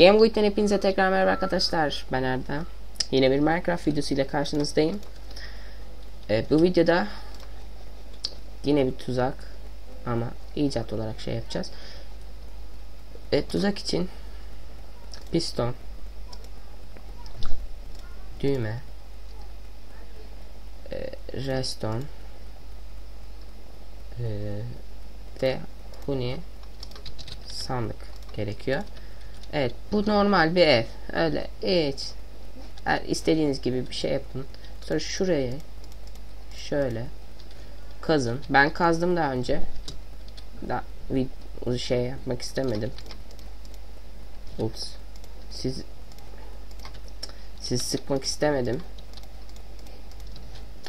Gamewood'den hepinize tekrar merhaba arkadaşlar. Ben Erdem. Yine bir Minecraft videosu ile karşınızdayım. Ee, bu videoda yine bir tuzak ama icat olarak şey yapacağız. E, tuzak için piston, düğme, e, redstone e, ve huni sandık gerekiyor. Evet bu normal bir ev. Öyle hiç. Eğer istediğiniz gibi bir şey yapın. Sonra şuraya şöyle kazın. Ben kazdım daha önce. Da bir şey yapmak istemedim. Ups. Siz siz sıkmak istemedim.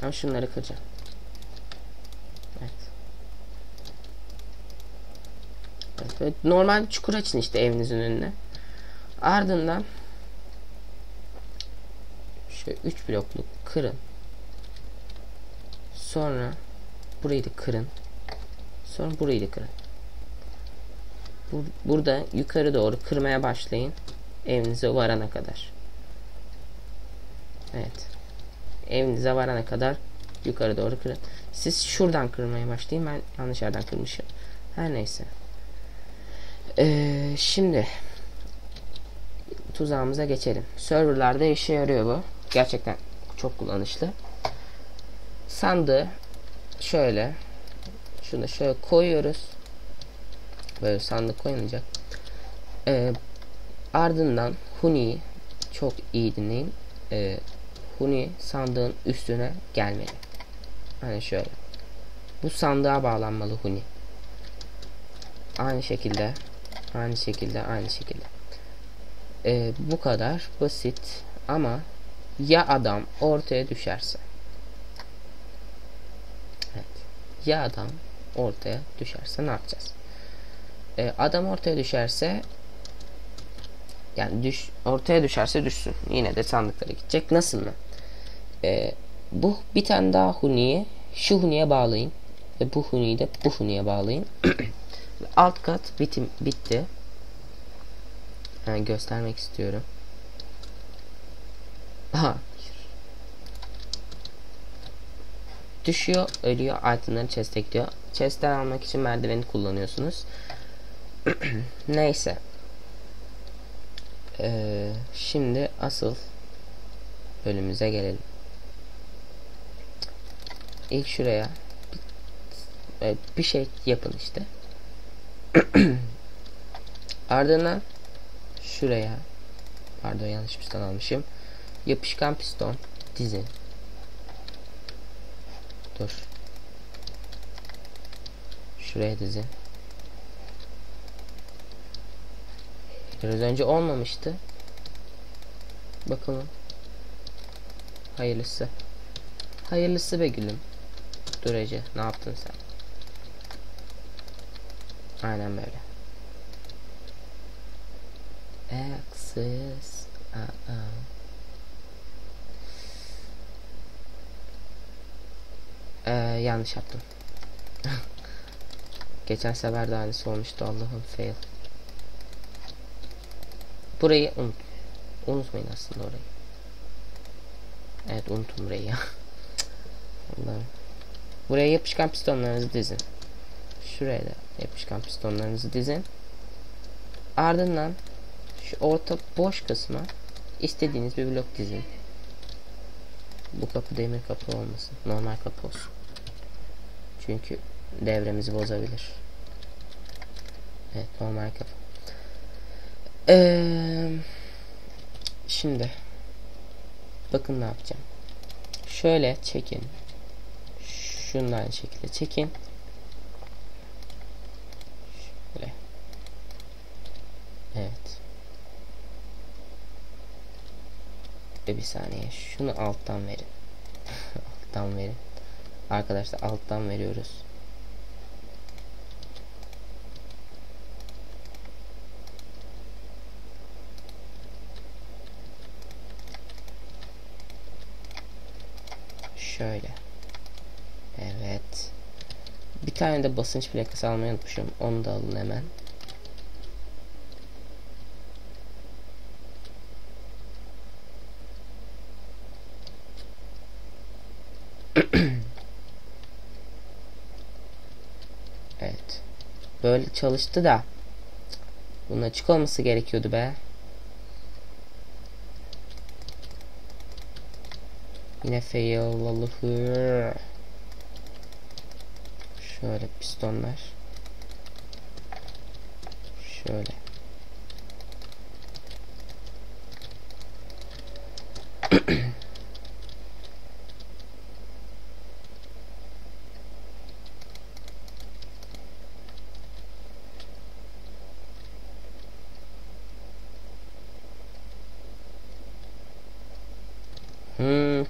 Ama şunları kıracağım. Evet. evet normal çukur açın işte evinizin önüne. Ardından şöyle 3 blokluk kırın. Sonra burayı da kırın. Sonra burayı da kırın. Bur burada yukarı doğru kırmaya başlayın. Evinize varana kadar. Evet. Evinize varana kadar yukarı doğru kırın. Siz şuradan kırmaya başlayın. Ben yanlış yerden kırmışım. Her neyse. Ee, şimdi tuzağımıza geçelim. Serverlarda işe yarıyor bu. Gerçekten çok kullanışlı. Sandığı şöyle şunu şöyle koyuyoruz. Böyle sandık koyulacak. Ee, ardından Huni'yi çok iyi dinleyin. Ee, Huni sandığın üstüne gelmeli. Hani şöyle. Bu sandığa bağlanmalı Huni. Aynı şekilde aynı şekilde aynı şekilde. Ee, bu kadar basit ama ya adam ortaya düşerse? Evet. Ya adam ortaya düşerse ne yapacağız? Ee, adam ortaya düşerse yani düş ortaya düşerse düşsün. Yine de sandıklara gidecek. Nasıl mı? Ee, bu bir tane daha huniye şu huniye bağlayın. Ve bu huniyi de bu huniye bağlayın. Alt kat bitim bitti yani göstermek istiyorum Aha. Düşüyor, ölüyor, altınları chest'e gidiyor. Chest'ten almak için merdiveni kullanıyorsunuz. Neyse. Ee, şimdi asıl bölümümüze gelelim. İlk şuraya bir şey yapın işte. Ardından şuraya pardon yanlış piston almışım. Yapışkan piston dizin. Dur. Şuraya dizin. Biraz önce olmamıştı. Bakalım. Hayırlısı. Hayırlısı be gülüm. Dur Ece ne yaptın sen? Aynen böyle. Access. Uh -uh. Ee, yanlış yaptım. Geçen sefer de aynısı olmuştu Allah'ım fail. Burayı unut. Unutmayın aslında orayı. Evet unutun burayı ya. Buraya yapışkan pistonlarınızı dizin. Şuraya da yapışkan pistonlarınızı dizin. Ardından şu orta boş kısma istediğiniz bir blok dizin. Bu kapı demir kapı olmasın. Normal kapı olsun. Çünkü devremizi bozabilir. Evet normal kapı. Ee, şimdi bakın ne yapacağım. Şöyle çekin. Şunu aynı şekilde çekin. Şöyle. Evet. Ve bir saniye şunu alttan verin. alttan verin. Arkadaşlar alttan veriyoruz. Şöyle. Evet. Bir tane de basınç plakası almayı unutmuşum. Onu da alın hemen. evet. Böyle çalıştı da bunun açık olması gerekiyordu be. Yine fail Allah'ı. Şöyle pistonlar. Şöyle.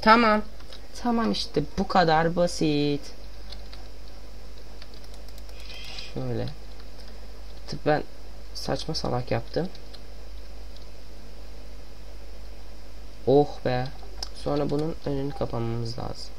Tamam. Tamam işte bu kadar basit. Şöyle. Tıp ben saçma salak yaptım. Oh be. Sonra bunun önünü kapamamız lazım.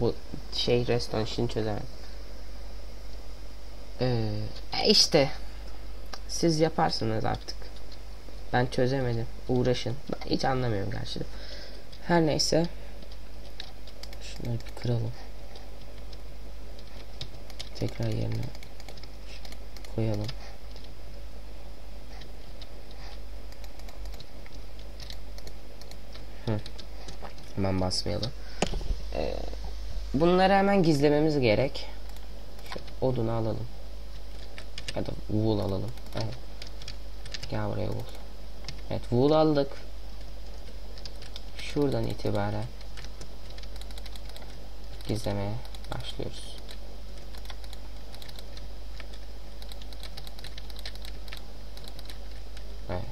Bu şey restoran işini çözemedim. Ee, e işte siz yaparsınız artık. Ben çözemedim. Uğraşın. Ben hiç anlamıyorum gerçi. Her neyse. Şunları bir kıralım. Tekrar yerine koyalım. Hı. Hemen basmayalım. Ee, bunları hemen gizlememiz gerek. Şu odunu alalım. Ya da wool alalım. Evet. Gel buraya wool. Evet wool aldık. Şuradan itibaren gizlemeye başlıyoruz. Evet.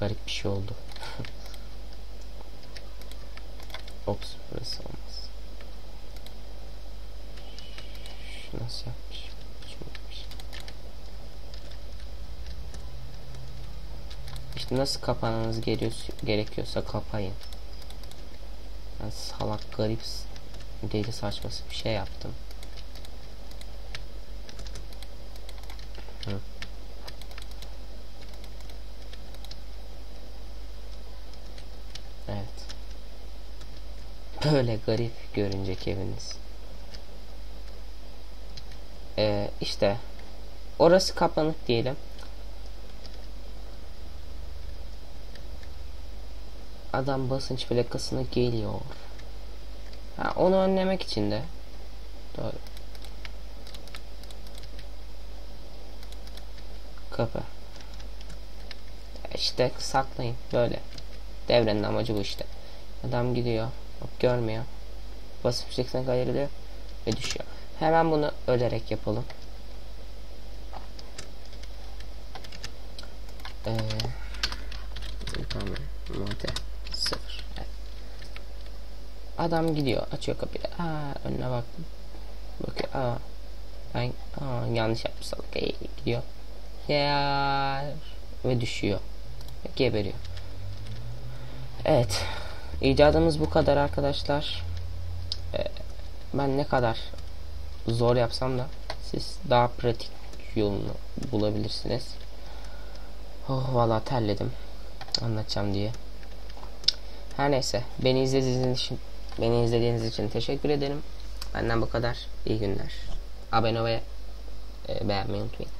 Garip bir şey oldu. Ops burası olmaz. Şu nasıl yapmış? Hiç unutmuş. İşte nasıl kapanmanız gerekiyorsa kapayın. Ben salak garip deli saçması bir şey yaptım. Hı. Evet. Böyle garip görünecek eviniz. Ee, işte orası kapanık diyelim. Adam basınç plakasına geliyor. Ha, onu önlemek için de doğru. Kapı. İşte saklayın böyle. Devrenin amacı bu işte. Adam gidiyor. Bak görmüyor. Basıp 80 kaydediyor ve düşüyor. Hemen bunu ölerek yapalım. Ee, tamam. Monte. Sıfır. Evet. Adam gidiyor. Açıyor kapıyı. Aa, önüne bak. Bakıyor. Aa, ben aa, yanlış yapmışım. Okay, gidiyor. Yer. Ve düşüyor. Geberiyor. Evet. İcadımız bu kadar arkadaşlar. Ee, ben ne kadar zor yapsam da siz daha pratik yolunu bulabilirsiniz. Oh valla terledim. Anlatacağım diye. Her neyse. Beni izlediğiniz için beni izlediğiniz için teşekkür ederim. Benden bu kadar. İyi günler. Abone ve e, beğenmeyi unutmayın.